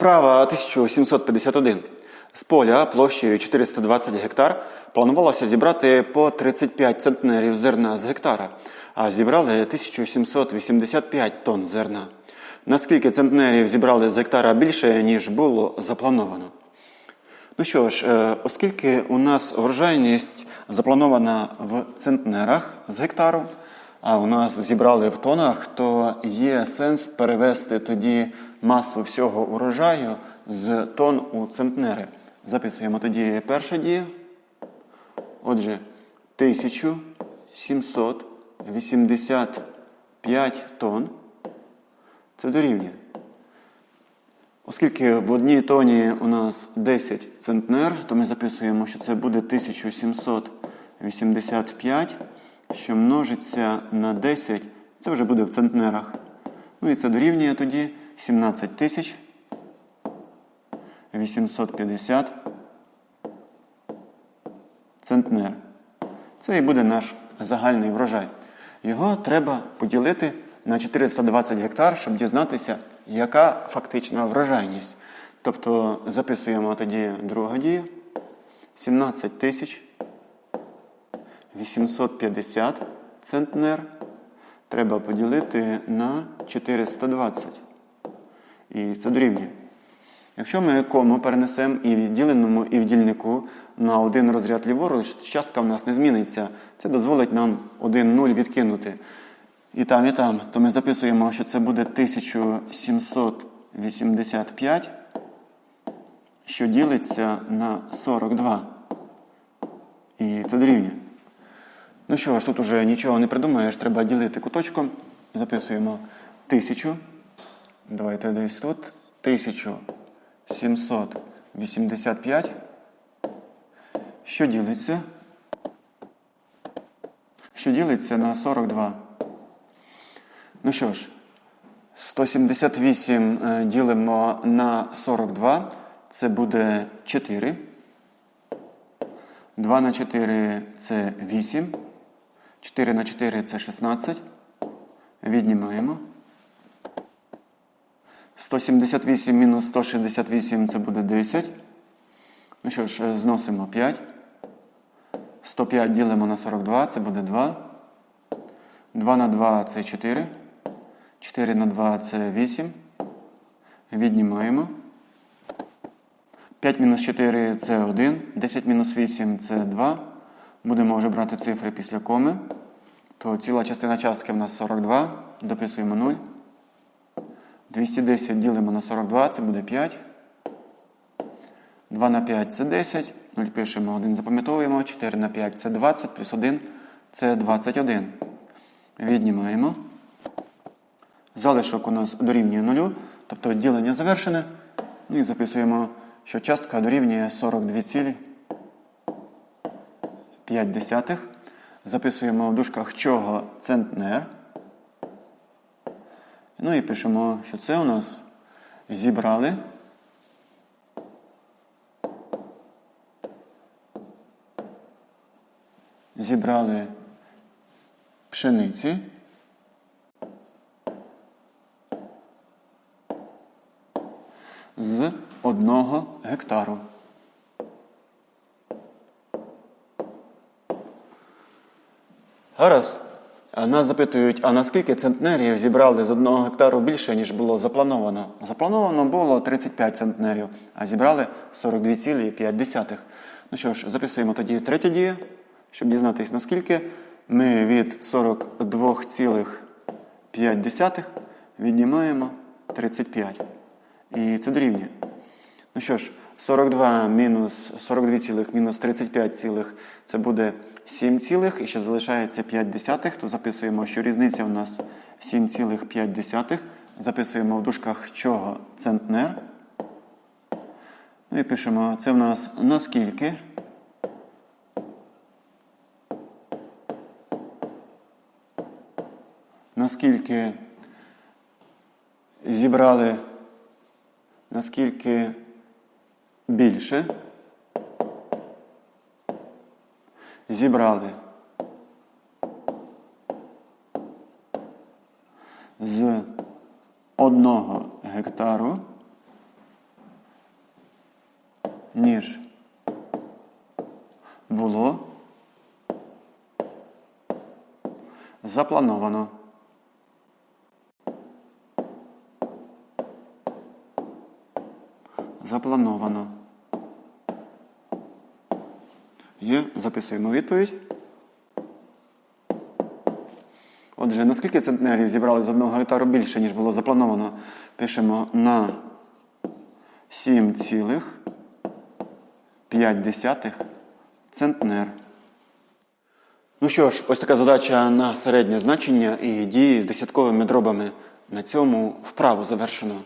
Вправа 1751. З поля площею 420 гектар планувалося зібрати по 35 центнерів зерна з гектара, а зібрали 1785 тонн зерна. Наскільки центнерів зібрали з гектара більше, ніж було заплановано? Ну що ж, е, оскільки у нас врожайність запланована в центнерах з гектару, у нас зібрали в тонах, то є сенс перевести тоді масу всього урожаю з тонн у центнери. Записуємо тоді перша дія. Отже, 1785 тонн. Це дорівнює. Оскільки в одній тоні у нас 10 центнер, то ми записуємо, що це буде 1785, що множиться на 10, це вже буде в центнерах. Ну і це дорівнює тоді 17 тисяч 850 центнер. Це і буде наш загальний врожай. Його треба поділити на 420 гектар, щоб дізнатися, яка фактична врожайність. Тобто записуємо тоді друга дія. 17 тисяч 850 центнер треба поділити на 420. І це дорівнює. Якщо ми кому перенесемо і в діленому, і в дільнику на один розряд ліворуч, частка в нас не зміниться. Це дозволить нам один нуль відкинути. І там, і там, то ми записуємо, що це буде 1785, що ділиться на 42. І це дорівнює. Ну що ж, тут уже нічого не придумаєш, треба ділити куточком. Записуємо 1000. Давайте десь тут. 1785. Що ділиться? Що ділиться на 42. Ну що ж, 178 е, ділимо на 42. Це буде 4. 2 на 4 це 8. 4 на 4 це 16. Віднімаємо. 178 мінус 168 це буде 10. Ну що ж, зносимо 5. 105 ділимо на 42, це буде 2. 2 на 2 це 4. 4 на 2 це 8. Віднімаємо. 5 мінус 4 це 1. 10 мінус 8 це 2. Будемо вже брати цифри після коми. То ціла частина частки в нас 42. Дописуємо 0. 210 ділимо на 42, це буде 5. 2 на 5 це 10. 0 пишемо, 1 запам'ятовуємо. 4 на 5 це 20, плюс 1 це 21. Віднімаємо. Залишок у нас дорівнює 0, тобто ділення завершене. Ну і записуємо, що частка дорівнює 42,5. Записуємо в дужках чого центнер. Ну і пишемо, що це у нас зібрали. Зібрали пшениці. З одного гектару. Гаразд. Нас запитують, а наскільки центнерів зібрали з одного гектару більше, ніж було заплановано? Заплановано було 35 центнерів, а зібрали 42,5. Ну що ж, записуємо тоді третя дія, щоб дізнатися, наскільки ми від 42,5 віднімаємо 35. І це дорівнює. Ну що ж, 42 мінус 42 цілих мінус 35 цілих це буде 7 цілих і ще залишається 5 десятих, то записуємо, що різниця у нас 7,5. Записуємо в дужках чого центнер. Ну і пишемо, це в нас наскільки. Наскільки зібрали, наскільки більше зібрали з одного гектару ніж було заплановано. Заплановано. Є, записуємо відповідь. Отже, наскільки центнерів зібрали з одного гектару більше, ніж було заплановано? Пишемо на 7,5 центнер. Ну що ж, ось така задача на середнє значення і дії з десятковими дробами. На цьому вправу завершено.